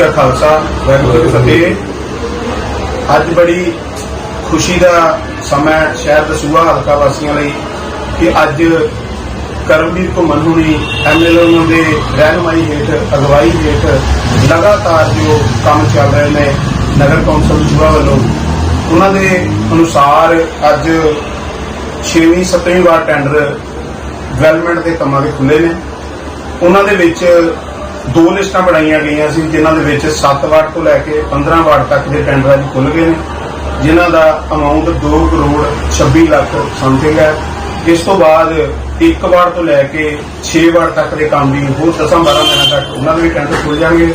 ਕਾ ਖਾਲਸਾ, ਵਾਹਿਗੁਰੂ ਜੀ ਫਤਿਹ। ਅੱਜ ਬੜੀ ਖੁਸ਼ੀ ਦਾ ਸਮਾਂ ਸ਼ਹਿਰ ਦਸੂਹਾ ਹਲਕਾ ਵਾਸੀਆਂ ਲਈ ਕਿ ਅੱਜ ਕਰਮਵੀਰ ਘੁੰਮਣ ਹੁਣੀ ਐਮਐਲਏ ਉਹਨਾਂ ਦੇ ਰਹਿਨਮਾਈ ਹੇਠ, ਅਗਵਾਈ ਹੇਠ ਲਗਾਤਾਰ ਜੋ ਕੰਮ ਚੱਲ ਰਹੇ ਨੇ ਨਗਰ ਕੌਂਸਲ ਦਸੂਹਾ ਵੱਲੋਂ, ਉਹਨਾਂ ਦੇ ਅਨੁਸਾਰ ਅੱਜ 6ਵੀਂ 7ਵੀਂ ਵਾਰ ਟੈਂਡਰ ਡਿਵੈਲਪਮੈਂਟ ਦੇ ਕੰਮਾਂ ਦੇ ਖੁੱਲੇ ਨੇ। ਉਹਨਾਂ ਦੇ ਵਿੱਚ ਦੋ ਲਿਸਟਾਂ ਬਣਾਈਆਂ ਗਈਆਂ ਸੀ, ਜਿਨ੍ਹਾਂ ਦੇ ਵਿੱਚ 7 ਵਾਰਡ ਤੋਂ ਲੈ ਕੇ 15 ਵਾਰਡ ਤੱਕ ਦੇ ਟੈਂਡਰ ਅੱਜ ਖੁੱਲ ਗਏ ਨੇ, ਜਿਨ੍ਹਾਂ ਦਾ ਅਮਾਉਂਟ 2 ਕਰੋੜ 26 ਲੱਖ ਸਮਥਿੰਗ ਹੈ। ਇਸ ਤੋਂ ਬਾਅਦ 1 ਵਾਰਡ ਤੋਂ ਲੈ ਕੇ 6 ਵਾਰਡ ਤੱਕ ਦੇ ਕੰਮ ਵੀ ਹੋਰ 10 12 ਦਿਨਾਂ ਤੱਕ ਉਹਨਾਂ ਦੇ ਵੀ ਟੈਂਡਰ ਖੁੱਲ ਜਾਣਗੇ।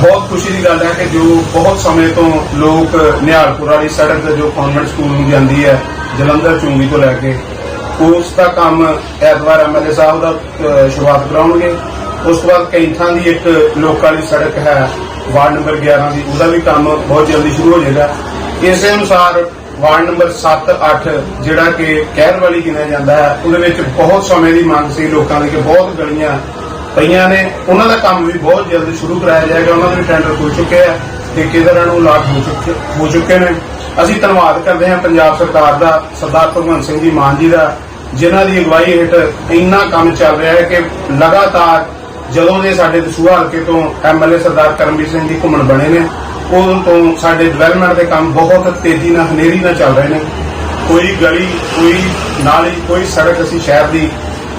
ਬਹੁਤ ਖੁਸ਼ੀ ਦੀ ਗੱਲ ਹੈ ਕਿ ਜੋ ਬਹੁਤ ਸਮੇਂ ਤੋਂ ਲੋਕ ਨਿਹਾਲਪੁਰ ਵਾਲੀ ਸੜਕ ਜੋ ਕਨਵੈਂਟ ਸਕੂਲ ਨੂੰ ਜਾਂਦੀ ਹੈ, ਜਲੰਧਰ, ਚੁੰਗੀ ਤੋਂ ਲੈ ਕੇ, ਉਸ ਦਾ ਕੰਮ ਐਤਵਾਰ ਐਮਐਲਏ ਸਾਹਿਬ ਦਾ ਸ਼ੁਰੂਆਤ ਕਰਾਉਣਗੇ। ਉਸ ਤੋਂ ਬਾਅਦ ਕਈ ਥਾਂ ਦੀ ਇੱਕ ਲੋਕਾਂ ਵਾਲੀ ਸੜਕ ਹੈ, ਵਾਰਡ ਨੰਬਰ 11 ਦੀ, ਉਹਦਾ ਵੀ ਕੰਮ ਬਹੁਤ ਜਲਦੀ ਸ਼ੁਰੂ ਹੋ ਜਾਏਗਾ। ਇਸੇ ਅਨੁਸਾਰ ਵਾਰਡ ਨੰਬਰ 7 8 ਜਿਹੜਾ ਕਿ ਕਹਿਰ ਵਾਲੀ ਗਿਣਿਆ ਜਾਂਦਾ ਹੈ, ਉਹਦੇ ਵਿੱਚ ਬਹੁਤ ਸਮੇਂ ਦੀ ਮੰਗ ਸੀ ਲੋਕਾਂ ਦੀ ਕਿ ਬਹੁਤ ਗਲੀਆਂ ਪਈਆਂ ਨੇ। ਉਹਨਾਂ ਦਾ ਕੰਮ ਵੀ ਬਹੁਤ ਜਲਦੀ ਸ਼ੁਰੂ ਕਰਾਇਆ ਜਾਏਗਾ, ਉਹਨਾਂ ਦੇ ਵੀ ਟੈਂਡਰ ਹੋ ਚੁੱਕੇ ਆ, ਠੇਕੇਦਾਰਾਂ ਨੂੰ ਲਾਟ ਹੋ ਚੁੱਕੇ ਹੋ ਚੁੱਕੇ ਨੇ। ਅਸੀਂ ਧੰਨਵਾਦ ਕਰਦੇ ਹਾਂ ਪੰਜਾਬ ਸਰਕਾਰ ਦਾ, ਸਰਦਾਰ ਭਗਵੰਤ ਸਿੰਘ ਜੀ ਮਾਨ ਜੀ ਦਾ, ਜਿਨ੍ਹਾਂ ਦੀ ਅਗਵਾਈ ਹੇਠ ਇੰਨਾ ਕੰਮ ਚੱਲ ਰਿਹਾ ਹੈ ਕਿ ਲਗਾਤਾਰ ਜਦੋਂ ਦੇ ਸਾਡੇ ਦਸੂਹਾ ਹਲਕੇ ਤੋਂ ਐਮਐਲਏ ਸਰਦਾਰ ਕਰਮਵੀਰ ਸਿੰਘ ਜੀ ਘੁੰਮਣ ਬਣੇ ਨੇ, ਉਦੋਂ ਤੋਂ ਸਾਡੇ ਡਿਵੈਲਪਮੈਂਟ ਦੇ ਕੰਮ ਬਹੁਤ ਤੇਜ਼ੀ ਨਾਲ, ਹਨੇਰੀ ਨਾਲ ਚੱਲ ਰਹੇ ਨੇ। ਕੋਈ ਗਲੀ, ਕੋਈ ਨਾਲੀ, ਕੋਈ ਸੜਕ ਅਸੀਂ ਸ਼ਹਿਰ ਦੀ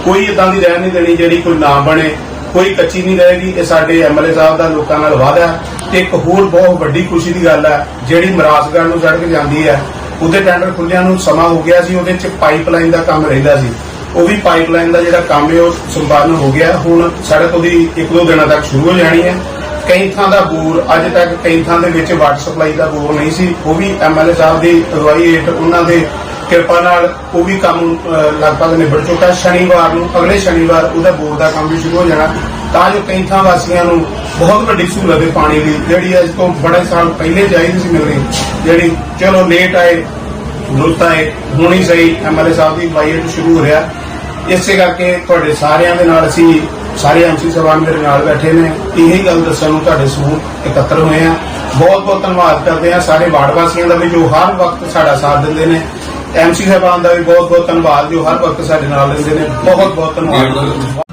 ਕੋਈ ਇਦਾਂ ਦੀ ਰਹਿ ਨਹੀਂ ਦੇਣੀ ਜਿਹੜੀ ਕੋਈ ਨਾ ਬਣੇ, ਕੋਈ ਕੱਚੀ ਨਹੀਂ ਰਹੇਗੀ। ਇਹ ਸਾਡੇ ਐਮਐਲਏ ਸਾਹਿਬ ਦਾ ਲੋਕਾਂ ਨਾਲ ਵਾਅਦਾ ਹੈ। ਤੇ ਇੱਕ ਹੋਰ ਬਹੁਤ ਵੱਡੀ ਖੁਸ਼ੀ ਦੀ ਗੱਲ ਹੈ, ਜਿਹੜੀ ਮਰਾਸਗੜ੍ਹ ਨੂੰ ਸੜਕ ਜਾਂਦੀ ਹੈ, ਉਹਦੇ ਟੈਂਡਰ ਖੁੱਲਿਆਂ ਨੂੰ ਸਮਾਂ ਹੋ ਗਿਆ ਸੀ, ਉਹਦੇ ਚ ਪਾਈਪਲਾਈਨ ਦਾ ਕੰਮ ਰਹਿੰਦਾ ਸੀ। ਉਹ ਵੀ ਪਾਈਪਲਾਈਨ ਦਾ ਜਿਹੜਾ ਕੰਮ ਹੈ, ਉਹ ਸੰਪਾਦਨ ਹੋ ਗਿਆ। ਹੁਣ ਸੜਕ ਉਹਦੀ ਇੱਕ ਦੋ ਦਿਨਾਂ ਤੱਕ ਸ਼ੁਰੂ ਹੋ ਜਾਣੀ ਹੈ। ਕਈ ਥਾਂ ਦਾ ਬੋਰ ਅੱਜ ਤੱਕ ਕਈ ਥਾਂ ਦੇ ਵਿੱਚ ਵਾਟਰ ਸਪਲਾਈ ਦਾ ਬੋਰ ਨਹੀਂ ਸੀ। ਉਹ ਵੀ ਐਮਐਲਏ ਸਾਹਿਬ ਦੀ ਅਗਵਾਈ ਹੇਠ ਉਹਨਾਂ ਦੇ ਕਿਰਪਾ ਨਾਲ ਉਹ ਵੀ ਕੰਮ ਲਗਭਗ ਨਿਬੜ ਚੁੱਕਾ। ਸ਼ਨੀਵਾਰ ਨੂੰ, ਅਗਲੇ ਸ਼ਨੀਵਾਰ ਉਹਦਾ ਬੋਰ ਦਾ ਕੰਮ ਵੀ ਸ਼ੁਰੂ ਹੋ ਜਾਣਾ। ਤਾਂ ਜੋ ਕਈ ਥਾਂ ਵਾਸੀਆਂ ਨੂੰ ਬਹੁਤ ਵੱਡੀ ਸਹੂਲਤ ਹੈ ਪਾਣੀ ਦੀ, ਜਿਹੜੀ ਅੱਜ ਤੋਂ ਬੜੇ ਸਾਲ ਪਹਿਲੇ ਚਾਹੀਦੀ ਸੀ ਮਿਲਣੀ ਜਿਹੜੀ ਚਲੋ ਲੇਟ ਆਏ ਦੁਰਤ ਆਏ ਹੁਣੀ ਸਹੀ ਐਮਐਲਏ ਸਾਹਿਬ ਦੀ ਅਗਵਾਈ ਸ਼ੁਰੂ ਹੋ ਰਿਹਾ। ਇਸੇ ਕਰਕੇ ਤੁਹਾਡੇ ਸਾਰਿਆਂ ਦੇ ਨਾਲ ਅਸੀਂ ਸਾਰੇ ਐਮਸੀ ਸਾਹਿਬਾਨ ਮੇਰੇ ਨਾਲ ਬੈਠੇ ਨੇ। ਇਹੀ ਗੱਲ ਦੱਸਣ ਨੂੰ ਤੁਹਾਡੇ ਸਮੂਹ ਇਕੱਤਰ ਹੋਏ ਆ। ਬਹੁਤ ਬਹੁਤ ਧੰਨਵਾਦ ਕਰਦੇ ਆ ਸਾਰੇ ਵਾਰਡ ਵਾਸੀਆਂ ਦਾ ਵੀ ਜੋ ਹਰ ਵਕਤ ਸਾਡਾ ਸਾਥ ਦਿੰਦੇ ਨੇ। ਐਮਸੀ ਸਾਹਿਬਾਨ ਦਾ ਵੀ ਬਹੁਤ ਬਹੁਤ ਧੰਨਵਾਦ ਜੋ ਹਰ ਵਕਤ ਸਾਡੇ ਨਾਲ ਰਹਿੰਦੇ ਨੇ। ਬਹੁਤ ਬਹੁਤ ਧੰਨਵਾਦ।